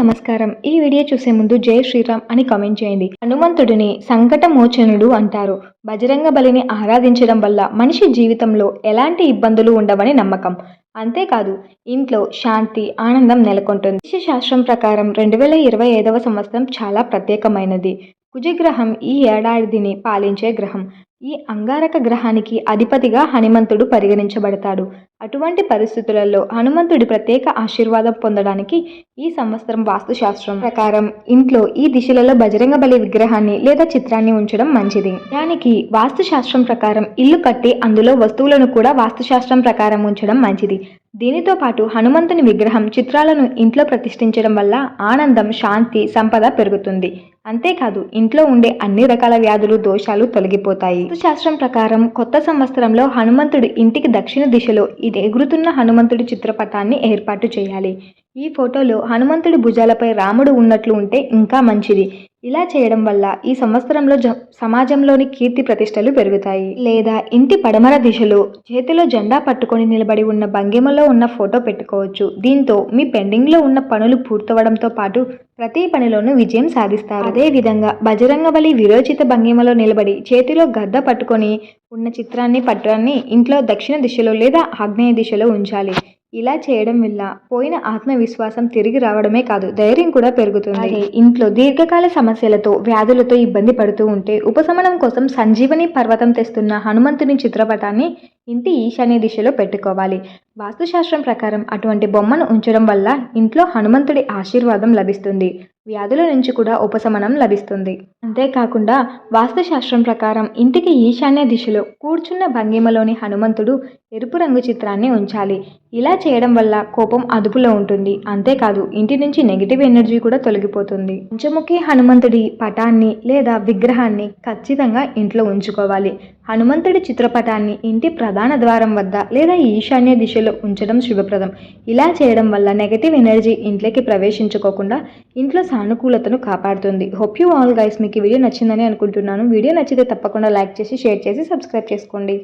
నమస్కారం. ఈ వీడియో చూసే ముందు జై శ్రీరామ్ అని కామెంట్ చేయండి. హనుమంతుడిని సంకట మోచనుడు అంటారు. బజరంగ బలిని ఆరాధించడం వల్ల మనిషి జీవితంలో ఎలాంటి ఇబ్బందులు ఉండవని నమ్మకం. అంతేకాదు ఇంట్లో శాంతి ఆనందం నెలకొంటుంది. శాస్త్రం ప్రకారం రెండు వేల ఇరవై ఐదవ సంవత్సరం చాలా ప్రత్యేకమైనది. కుజగ్రహం ఈ ఏడాదిని పాలించే గ్రహం. ఈ అంగారక గ్రహానికి అధిపతిగా హనుమంతుడు పరిగణించబడతాడు. అటువంటి పరిస్థితులలో హనుమంతుడి ప్రత్యేక ఆశీర్వాదం పొందడానికి ఈ సంవత్సరం వాస్తుశాస్త్రం ప్రకారం ఇంట్లో ఈ దిశలలో బజరంగ బలి విగ్రహాన్ని లేదా చిత్రాన్ని ఉంచడం మంచిది. దానికి వాస్తుశాస్త్రం ప్రకారం ఇల్లు కట్టి అందులో వస్తువులను కూడా వాస్తుశాస్త్రం ప్రకారం ఉంచడం మంచిది. దీనితో పాటు హనుమంతుని విగ్రహం చిత్రాలను ఇంట్లో ప్రతిష్ఠించడం వల్ల ఆనందం శాంతి సంపద పెరుగుతుంది. అంతేకాదు ఇంట్లో ఉండే అన్ని రకాల వ్యాధులు దోషాలు తొలగిపోతాయి. శాస్త్రం ప్రకారం కొత్త సంవత్సరంలో హనుమంతుడి ఇంటికి దక్షిణ దిశలో ఇది ఎగురుతున్న హనుమంతుడి చిత్రపటాన్ని ఏర్పాటు చేయాలి. ఈ ఫోటోలో హనుమంతుడి భుజాలపై రాముడు ఉన్నట్లు ఉంటే ఇంకా మంచిది. ఇలా చేయడం వల్ల ఈ సంవత్సరంలో జ సమాజంలోని కీర్తి ప్రతిష్టలు పెరుగుతాయి. లేదా ఇంటి పడమర దిశలో చేతిలో జెండా పట్టుకొని నిలబడి ఉన్న భంగిమలో ఉన్న ఫోటో పెట్టుకోవచ్చు. దీంతో మీ పెండింగ్లో ఉన్న పనులు పూర్తవడంతో పాటు ప్రతి పనిలోనూ విజయం సాధిస్తారు. అదే విధంగా బజరంగ బలి విరోచిత భంగిమలో నిలబడి చేతిలో గద్ద పట్టుకొని ఉన్న చిత్రాన్ని పట్టాన్ని ఇంట్లో దక్షిణ దిశలో లేదా ఆగ్నేయ దిశలో ఉంచాలి. ఇలా చేయడం వల్ల పోయిన ఆత్మవిశ్వాసం తిరిగి రావడమే కాదు ధైర్యం కూడా పెరుగుతుంది. ఇంట్లో దీర్ఘకాల సమస్యలతో వ్యాధులతో ఇబ్బంది పడుతూ ఉంటే ఉపశమనం కోసం సంజీవని పర్వతం తెస్తున్న హనుమంతుని చిత్రపటాన్ని ఇంటి ఈశాన్య దిశలో పెట్టుకోవాలి. వాస్తుశాస్త్రం ప్రకారం అటువంటి బొమ్మను ఉంచడం వల్ల ఇంట్లో హనుమంతుడి ఆశీర్వాదం లభిస్తుంది. వ్యాధుల నుంచి కూడా ఉపశమనం లభిస్తుంది. అంతేకాకుండా వాస్తుశాస్త్రం ప్రకారం ఇంటికి ఈశాన్య దిశలో కూర్చున్న భంగిమలోని హనుమంతుడు ఎరుపు రంగు చిత్రాన్ని ఉంచాలి. ఇలా చేయడం వల్ల కోపం అదుపులో ఉంటుంది. అంతేకాదు ఇంటి నుంచి నెగిటివ్ ఎనర్జీ కూడా తొలగిపోతుంది. పంచముఖి హనుమంతుడి పటాన్ని లేదా విగ్రహాన్ని ఖచ్చితంగా ఇంట్లో ఉంచుకోవాలి. హనుమంతుడి చిత్రపటాన్ని ఇంటి ప్రధాన ద్వారం వద్ద లేదా ఈశాన్య దిశలో ఉంచడం శుభప్రదం. ఇలా చేయడం వల్ల నెగటివ్ ఎనర్జీ ఇంట్లోకి ప్రవేశించుకోకుండా ఇంట్లో సానుకూలతను కాపాడుతుంది. హోప్ యూ ఆల్ గైస్ మీకు వీడియో నచ్చిందని అనుకుంటున్నాను. వీడియో నచ్చితే తప్పకుండా లైక్ చేసి షేర్ చేసి సబ్స్క్రైబ్ చేసుకోండి.